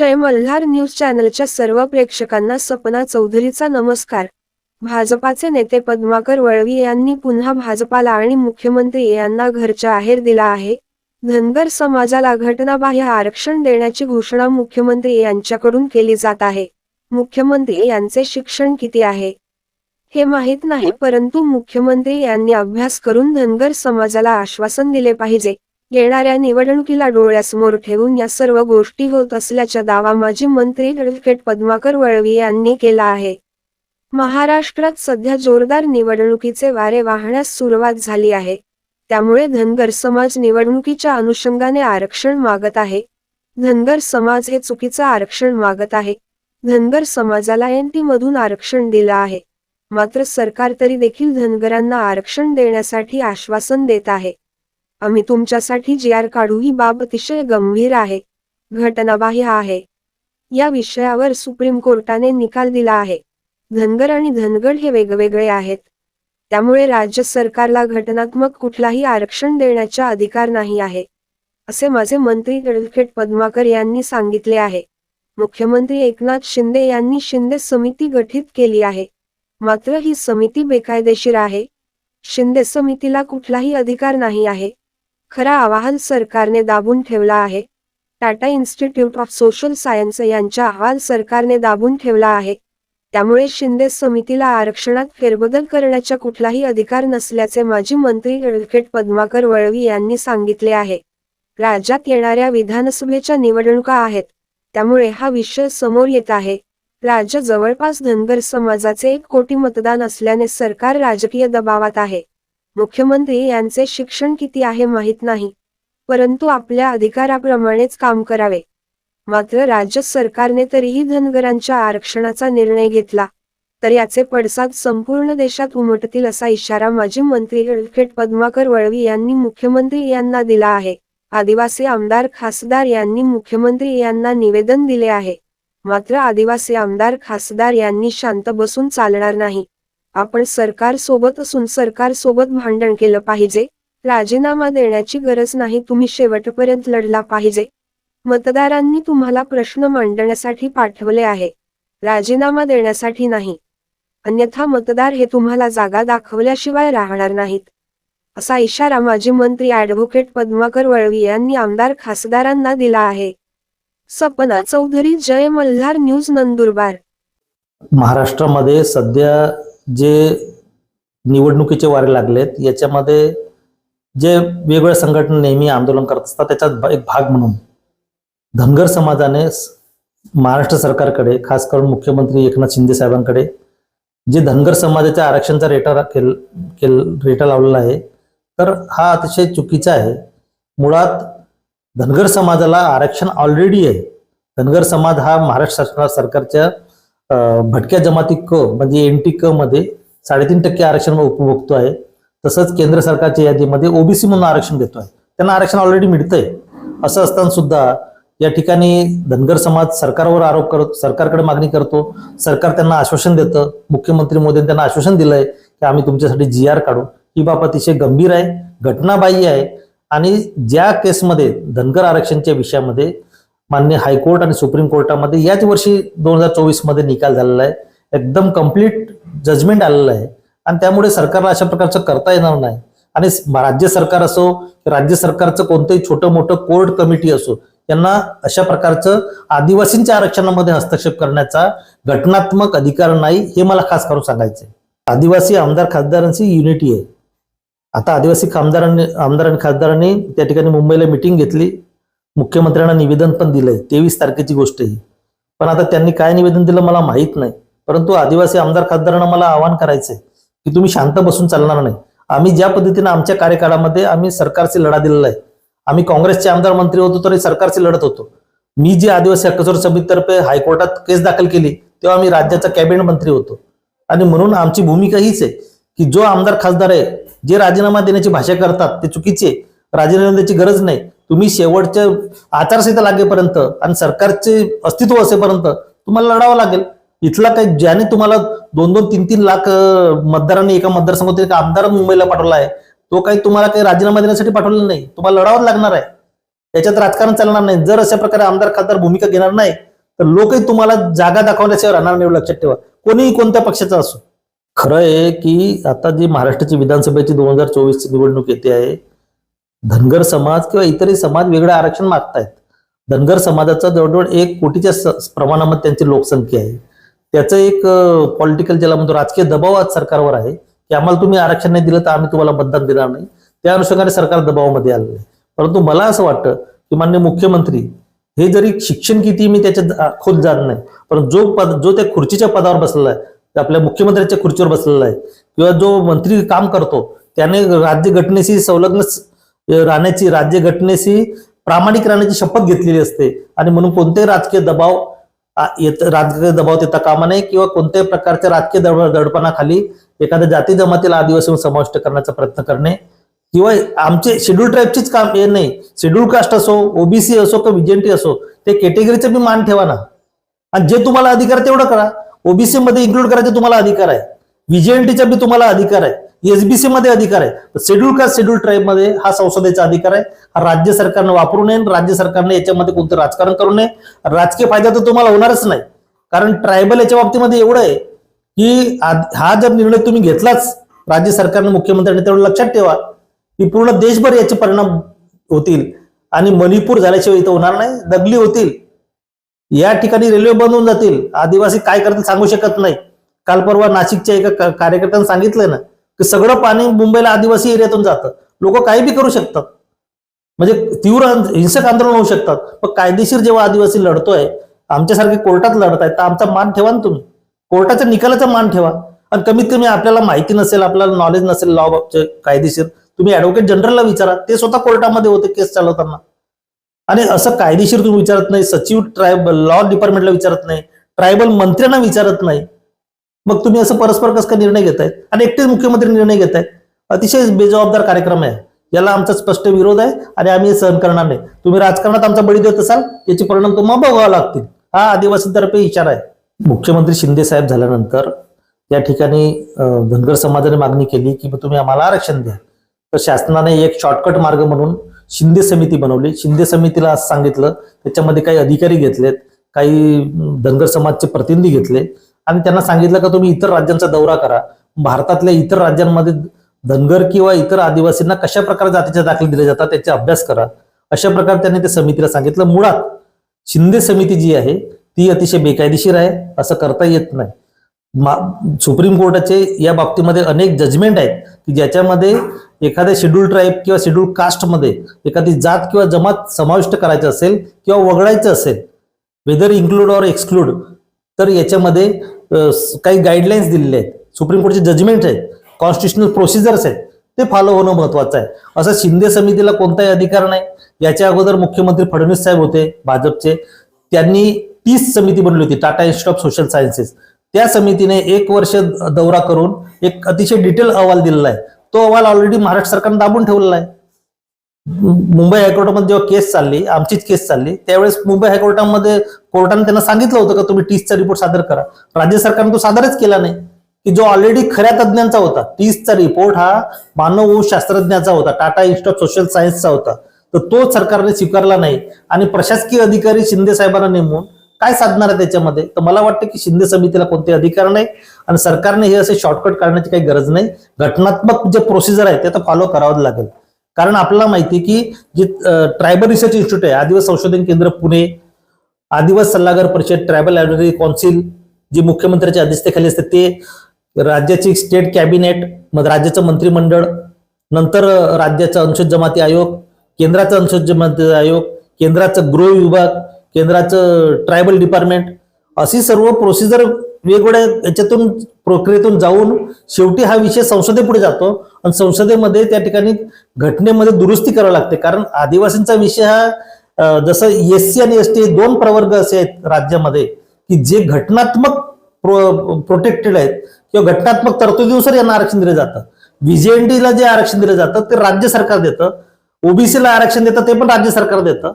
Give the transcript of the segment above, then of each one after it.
जय Malhar news चॅनलच्या सर्व प्रेक्षकांना सपना चौधरीचा नमस्कार. भाजपाचे नेते पद्माकर वळवी यांनी पुन्हा भाजपाला आणि मुख्यमंत्री यांना घरच्या आहेर दिला आहे. धनगर समाजाला घटनाबाह्य आरक्षण देण्याची घोषणा मुख्यमंत्री यांच्याकडून केली जात आहे. मुख्यमंत्री यांचे शिक्षण किती आहे? हे माहीत नाही परंतु मुख्यमंत्री यांनी अभ्यास करून धनगर समाजाला आश्वासन दिले पाहिजे. येणाऱ्या निवडणुकीला डोळ्यासमोर ठेवून या सर्व गोष्टी होत असल्याचा दावा माजी मंत्री ॲडव्होकेट पद्माकर वळवी यांनी केला आहे. महाराष्ट्रात सध्या जोरदार निवडणुकीचे वारे वाहण्यास सुरुवात झाली आहे. त्यामुळे धनगर समाज निवडणुकीच्या अनुषंगाने आरक्षण मागत आहे. धनगर समाज हे चुकीचं आरक्षण मागत आहे. धनगर समाजाला एन मधून आरक्षण दिलं आहे. मात्र सरकार तरी देखील धनगरांना आरक्षण देण्यासाठी आश्वासन देत आहे. आम्ही तुमच्यासाठी जी आर काढू ही बाब अतिशय गंभीर आहे घटनाबाह्य आहे. या विषयावर सुप्रीम कोर्टाने निकाल दिला आहे. धनगर आणि धनगड हे वेगवेगळे आहेत. त्यामुळे राज्य सरकारला घटनात्मक कुठलाही आरक्षण देण्याचा अधिकार नाही आहे असे माझे मंत्री ॲडव्होकेट पद्माकर यांनी सांगितले आहे. मुख्यमंत्री एकनाथ शिंदे यांनी शिंदे समिती गठीत केली आहे. मात्र ही समिती बेकायदेशीर आहे. शिंदे समितीला कुठलाही अधिकार नाही आहे. खरा आवाहन सरकारने दाबून ठेवला आहे. Tata Institute of Social Science यांचा अहवाल सरकारने दाबून ठेवला आहे. त्यामुळे शिंदे समितीला आरक्षणात फेरबदल करण्याचा कुठलाही अधिकार नसल्याचे माजी मंत्री एडव्होकेट पद्माकर वळवी यांनी सांगितले आहे. राज्यात येणाऱ्या विधानसभेच्या निवडणुका आहेत. त्यामुळे हा विषय समोर येत आहे. राज्य जवळपास धनगर समाजाचे एक कोटी मतदान असल्याने सरकार राजकीय दबावात आहे. मुख्यमंत्री यांचे शिक्षण किती आहे माहीत नाही परंतु आपल्या अधिकाराप्रमाणेच काम करावे. मात्र राज्य सरकारने तरीही धनगरांच्या आरक्षणाचा निर्णय घेतला तर याचे पडसाद संपूर्ण देशात उमटतील असा इशारा माजी मंत्री ॲडव्होकेट पद्माकर वळवी यांनी मुख्यमंत्री यांना दिला आहे. आदिवासी आमदार खासदार यांनी मुख्यमंत्री यांना निवेदन दिले आहे. मात्र आदिवासी आमदार खासदार यांनी शांत बसून चालणार नाही. आपण सरकार सोबत असून सरकार सोबत भांडण केलं पाहिजे. राजीनामा देण्याची गरज नाही तुम्ही शेवटपर्यंत लढला पाहिजे. मतदारांनी तुम्हाला प्रश्न मांडण्यासाठी पाठवले आहे. राजीनामा देण्यासाठी नाही. अन्यथा मतदार हे तुम्हाला जागा दाखवल्याशिवाय राहणार नाहीत. असा इशारा माजी मंत्री ॲडव्होकेट पद्माकर वळवी यांनी आमदार खासदारांना दिला आहे. सपना चौधरी जय मल्हार न्यूज नंदुरबार. महाराष्ट्रामध्ये सध्या जे निवडणुकीचे वारे लागलेत याच्यामध्ये जे वेगवेगळ्या संघटना नेहमी आंदोलन करत असतात त्याच्यात एक भाग म्हणून. धनगर समाजाने स- महाराष्ट्र सरकारकडे खास करून मुख्यमंत्री एकनाथ शिंदे साहेबांकडे जे धनगर समाजाच्या आरक्षणचा रेटा केल केल रेटा लावलेला आहे तर हा अतिशय चुकीचा आहे. मुळात धनगर समाजाला आरक्षण ऑलरेडी आहे. धनगर समाज हा महाराष्ट्र सरकार सरकारच्या भटक्या जमाती क म्हणजे एन टी क मध्ये साडेतीन टक्के आरक्षण उपभोगतो आहे. तसंच केंद्र सरकारच्या यादीमध्ये ओबीसी म्हणून आरक्षण देतो आहे. त्यांना आरक्षण ऑलरेडी मिळतंय. असं असताना सुद्धा या ठिकाणी धनगर समाज सरकारवर आरोप करत सरकारकडे मागणी करतो. सरकार त्यांना आश्वासन देतं. मुख्यमंत्री मोदींनी त्यांना आश्वासन दिलंय की आम्ही तुमच्यासाठी जी आर काढू. ही बाब अतिशय गंभीर आहे घटनाबाह्य आहे. आणि ज्या केसमध्ये धनगर आरक्षणच्या विषयामध्ये मान्य हायकोर्ट आणि सुप्रीम कोर्टामध्ये याच वर्षी दोन हजार चोवीसमध्ये निकाल झालेला आहे. एकदम कंप्लीट जजमेंट आलेलं आहे. आणि त्यामुळे सरकारला अशा प्रकारचं करता येणार नाही. आणि राज्य सरकार असो राज्य सरकारचं कोणतंही छोटं मोठं कोर्ट कमिटी असो यांना अशा प्रकारचं आदिवासींच्या आरक्षणामध्ये हस्तक्षेप करण्याचा घटनात्मक अधिकार नाही हे मला खास करून सांगायचंय. आदिवासी आमदार खासदारांची युनिटी आहे. आता आदिवासी आमदारांनी आमदार आणि खासदारांनी त्या ठिकाणी मुंबईला मिटिंग घेतली. मुख्यमंत्र्यांना निवेदन पण दिलंय. तेवीस तारखेची गोष्ट आहे पण आता त्यांनी काय निवेदन दिलं मला माहीत नाही. परंतु आदिवासी आमदार खासदारांना मला आवाहन करायचंय की तुम्ही शांत बसून चालणार नाही. आम्ही ज्या पद्धतीने आमच्या कार्यकाळामध्ये आम्ही सरकारचे लढा दिलेला आहे. आम्ही काँग्रेसचे आमदार मंत्री होतो तरी सरकारशी लढत होतो. मी जी आदिवासी हक्कसोर समितीतर्फे हायकोर्टात केस दाखल केली तेव्हा आम्ही राज्याचा कॅबिनेट मंत्री होतो. आणि म्हणून आमची भूमिका हीच आहे की जो आमदार खासदार आहे जे राजीनामा देण्याची भाषा करतात ते चुकीचे राजीनामा देण्याची गरज नाही. तुम्ही शेवटच्या आचारसंहिता लागेपर्यंत आणि सरकारचे अस्तित्व असेपर्यंत तुम्हाला लढावं लागेल. इथला काही ज्याने तुम्हाला दोन दोन तीन तीन लाख मतदारांनी एका मतदारसंघातील एक आमदार मुंबईला पाठवला आहे. तो काही तुम्हाला काही राजीनामा देण्यासाठी पाठवलेला नाही. तुम्हाला लढावं लागणार आहे. त्याच्यात राजकारण चालणार नाही. जर अशा प्रकारे आमदार खासदार भूमिका घेणार नाही तर लोकही तुम्हाला जागा दाखवण्याशिवाय राहणार नाही लक्षात ठेवा. कोणीही कोणत्या पक्षाचा असो. खरं आहे की आता जी महाराष्ट्राची विधानसभेची दोन हजार चोवीस निवडणूक येते आहे धनगर समाज किंवा इतरही समाज वेगळं आरक्षण मागतायत. धनगर समाजाचा जवळजवळ एक कोटीच्या स- प्रमाणामध्ये त्यांची लोकसंख्या आहे. त्याचं एक पॉलिटिकल ज्याला म्हणतो राजकीय दबाव आज सरकारवर आहे की आम्हाला तुम्ही आरक्षण नाही दिलं तर आम्ही तुम्हाला मतदान देणार नाही. त्या अनुषंगाने सरकार दबावामध्ये आलेलं आहे. परंतु मला असं वाटतं की मान्य मुख्यमंत्री हे जरी शिक्षण किती मी त्याच्यात खोल जात नाही पण जो पद जो त्या खुर्चीच्या पदावर बसलेला आहे आपल्या मुख्यमंत्र्यांच्या खुर्चीवर बसलेला आहे किंवा जो मंत्री काम करतो त्याने राज्यघटनेशी संलग्न राहण्याची राज्यघटनेशी प्रामाणिक राहण्याची शपथ घेतलेली असते. आणि म्हणून कोणतेही राजकीय दबाव येत राजकीय दबाव देता कामा नये किंवा कोणत्याही प्रकारच्या राजकीय दड दडपणाखाली एखाद्या जाती जमातीला आदिवासी समाविष्ट करण्याचा प्रयत्न करणे किंवा आमचे शेड्यूल ट्राईबचीच काम हे नाही. शेड्यूल कास्ट असो ओबीसी असो किंवा विजेंटी असो ते कॅटेगरीचा बी मान ठेवा ना. आणि जे तुम्हाला अधिकार आहे तेवढं करा. ओबीसी मध्ये इन्क्लूड करायचे तुम्हाला अधिकार आहे. व्हीजेएनटीचा बी तुम्हाला अधिकार आहे. एसबीसी मध्ये अधिकार आहे. शेड्यूल कास्ट शेड्यूल ट्राईबमध्ये हा संसदेचा अधिकार आहे. हा राज्य सरकारनं वापरू नये राज्य सरकारने याच्यामध्ये कोणतं राजकारण करू नये. राजकीय फायदा तर तुम्हाला होणारच नाही. कारण ट्रायबल याच्या बाबतीमध्ये एवढं आहे की हा जर निर्णय तुम्ही घेतलाच राज्य सरकारने मुख्यमंत्र्यांनी तेवढं लक्षात ठेवा की पूर्ण देशभर याचे परिणाम होतील. आणि मणिपूर झाल्याशिवाय इथं होणार नाही दगली होतील. या ठिकाणी रेल्वे बंद होऊन जातील. आदिवासी काय करतील सांगू शकत नाही. काल परवा नाशिकच्या एका कार्यकर्त्यानं सांगितलं ना सगळं पाणी मुंबईला आदिवासी एरियातून जातं. लोक काही बी करू शकतात. म्हणजे तीव्र हिंसक आंदोलन होऊ शकतात. पण कायदेशीर जेव्हा आदिवासी लढतोय आमच्यासारखे कोर्टात लढत आहेत तर आमचा मान ठेवा ना तुम्ही. कोर्टाच्या निकालाचा मान ठेवा. आणि कमीत कमी आपल्याला माहिती नसेल आपल्याला नॉलेज नसेल लॉ कायदेशीर. तुम्ही ऍडव्होकेट जनरलला विचारा. ते स्वतः कोर्टामध्ये होते केस चालवताना. आणि असं कायदेशीर तुम्ही विचारत नाही. सचिव ट्रायबल लॉ डिपार्टमेंटला विचारत नाही. ट्रायबल मंत्र्यांना विचारत नाही. मग तुम्ही असं परस्पर कसं निर्णय निर्णय घेताय? आणि एकटेच मुख्यमंत्री निर्णय घेत आहे अतिशय बेजबाबदार कार्यक्रम आहे. याला आमचा स्पष्ट विरोध आहे आणि आम्ही सहन करणार नाही. तुम्ही राजकारणात आमचा बळी देत असाल याचे परिणाम तुम्हाला भोगावे लागतील. हा आदिवासीतर्फे विचार आहे. मुख्यमंत्री शिंदे साहेब झाल्यानंतर या ठिकाणी धनगर समाजाने मागणी केली की तुम्ही आम्हाला आरक्षण द्या. तर शासनाने एक शॉर्टकट मार्ग म्हणून शिंदे समिती बनवली. शिंदे समितीला सांगितलं त्याच्यामध्ये काही अधिकारी घेतलेत काही धनगर समाजचे प्रतिनिधी घेतले. आणि त्यांना सांगितलं का तुम्ही इतर राज्यांचा दौरा करा. भारतातल्या इतर राज्यांमध्ये धनगर किंवा इतर आदिवासींना कशा प्रकारे जातीचे दाखले दिले जातात त्याचा अभ्यास करा. अशा प्रकारे त्यांनी त्या समितीला सांगितलं. मुळात शिंदे समिती जी आहे ती अतिशय बेकायदेशीर आहे असं करता येत नाही. सुप्रीम कोर्टाचे या बाबतीमध्ये अनेक जजमेंट आहेत की ज्याच्यामध्ये एखाद्या शेड्यूल ट्राईब किंवा शेड्यूल कास्टमध्ये एखादी जात किंवा जमात समाविष्ट करायचं असेल किंवा वगळायचं असेल वेदर इन्क्लूड ऑर एक्सक्लूड तर याच्यामध्ये काही गाईडलाईन्स दिलेले आहेत. सुप्रीम कोर्टचे जजमेंट आहेत. कॉन्स्टिट्युशनल प्रोसिजर्स आहेत. ते फॉलो होणं महत्वाचं आहे. असं शिंदे समितीला कोणताही अधिकार नाही. याच्या अगोदर मुख्यमंत्री फडणवीस साहेब होते भाजपचे. त्यांनी तीस समिती बनवली होती Tata Institute of Social Sciences त्या समितीने एक वर्ष दौरा करून एक अतिशय डिटेल अहवाल दिलेला आहे. तो अहवाल ऑलरेडी महाराष्ट्र सरकारने दाबून ठेवलेला आहे. मुंबई हायकोर्टामध्ये जेव्हा केस चालली आमचीच केस चालली त्यावेळेस मुंबई हायकोर्टामध्ये कोर्टाने त्यांना सांगितलं होतं का तुम्ही टीसचा रिपोर्ट सादर करा. राज्य सरकारने तो सादरच केला नाही. की जो ऑलरेडी खऱ्या तज्ज्ञांचा होता टीसचा रिपोर्ट हा मानव शास्त्रज्ञाचा होता टाटा इन्स्टिट्यूट ऑफ सोशल सायन्सचा होता. तर तो सरकारने स्वीकारला नाही. आणि प्रशासकीय अधिकारी शिंदे साहेबांना नेमून काय साधणार आहे त्याच्यामध्ये? तर मला वाटतं की शिंदे समितीला कोणते अधिकार नाही. आणि सरकारने हे असे शॉर्टकट काढण्याची काही गरज नाही. घटनात्मक जे प्रोसिजर आहे ते तर फॉलो करावं लागेल. कारण आपल्याला माहिती आहे की जे ट्रायबल रिसर्च इन्स्टिट्यूट आहे आदिवासी संशोधन केंद्र पुणे आदिवासी सल्लागार परिषद ट्रायबल ॲडव्हायझरी कौन्सिल जी मुख्यमंत्र्याच्या अध्यक्षतेखाली असते ते राज्याची स्टेट कॅबिनेट मग राज्याचं मंत्रिमंडळ नंतर राज्याचा अनुसूचित जमाती आयोग केंद्राचा अनुसूचित जमाती आयोग केंद्राचं गृह विभाग केंद्राचं ट्रायबल डिपार्टमेंट अशी सर्व प्रोसिजर वेगवेगळ्या याच्यातून प्रक्रियेतून जाऊन शेवटी हा विषय संसदेपुढे जातो आणि संसदेमध्ये त्या ठिकाणी घटनेमध्ये दुरुस्ती करावी लागते. कारण आदिवासींचा विषय हा जसं एस सी आणि एस टी दोन प्रवर्ग असे आहेत राज्यामध्ये की जे घटनात्मक प्रोटेक्टेड आहेत किंवा घटनात्मक तरतुदीनुसार यांना आरक्षण दिलं जातं. व्हीजेएनडीला जे आरक्षण दिलं जातं ते राज्य सरकार देतं. ओबीसीला आरक्षण देतं ते पण राज्य सरकार देतं.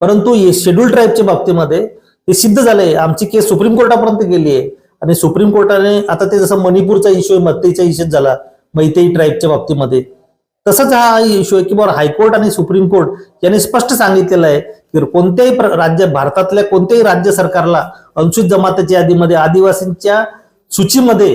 परंतु शेड्यूल ट्राईबच्या बाबतीमध्ये हे सिद्ध झालंय. आमची केस सुप्रीम कोर्टापर्यंत गेली आहे आणि सुप्रीम कोर्टाने आता ते जसं मणिपूरचा इश्यू मैतेईचा इश्यू झाला मैतेई ट्राईबच्या बाबतीमध्ये. तसंच हा इश्यू आहे की बरं हायकोर्ट आणि सुप्रीम कोर्ट यांनी स्पष्ट सांगितलेलं आहे की कोणत्याही प्र- राज्य भारतातल्या कोणत्याही राज्य सरकारला अनुसूचित जमातीच्या यादीमध्ये आदिवासींच्या सूचीमध्ये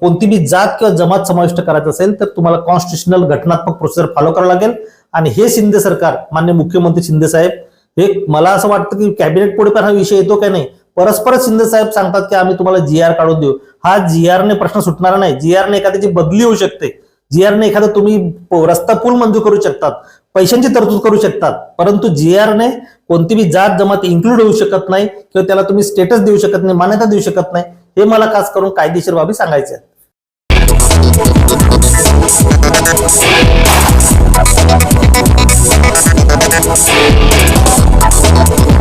कोणती बी जात किंवा जमात समाविष्ट करायचं असेल तर तुम्हाला कॉन्स्टिट्युशनल घटनात्मक प्रोसिजर फॉलो करावं लागेल. आणि हे शिंदे सरकार मान्य मुख्यमंत्री शिंदे साहेब हे मला असं वाटतं की कॅबिनेट पुढे पण हा विषय येतो का नाही? परस्पर शिंदे साहेब सांगतात की आम्ही तुम्हाला जी आर काढून देऊ. हा जी आरने प्रश्न सुटणार नाही. जी आरने एखाद्याची बदली होऊ शकते जी आरने एखादा तुम्ही रस्ता पूल मंजूर करू शकतात पैशांची तरतूद करू शकतात परंतु जी आरने कोणती बी जात जमात इन्क्लूड होऊ शकत नाही किंवा त्याला तुम्ही स्टेटस देऊ शकत नाही मान्यता देऊ शकत नाही हे मला खास करून कायदेशीर बाबी सांगायचे आहेत. Let's go.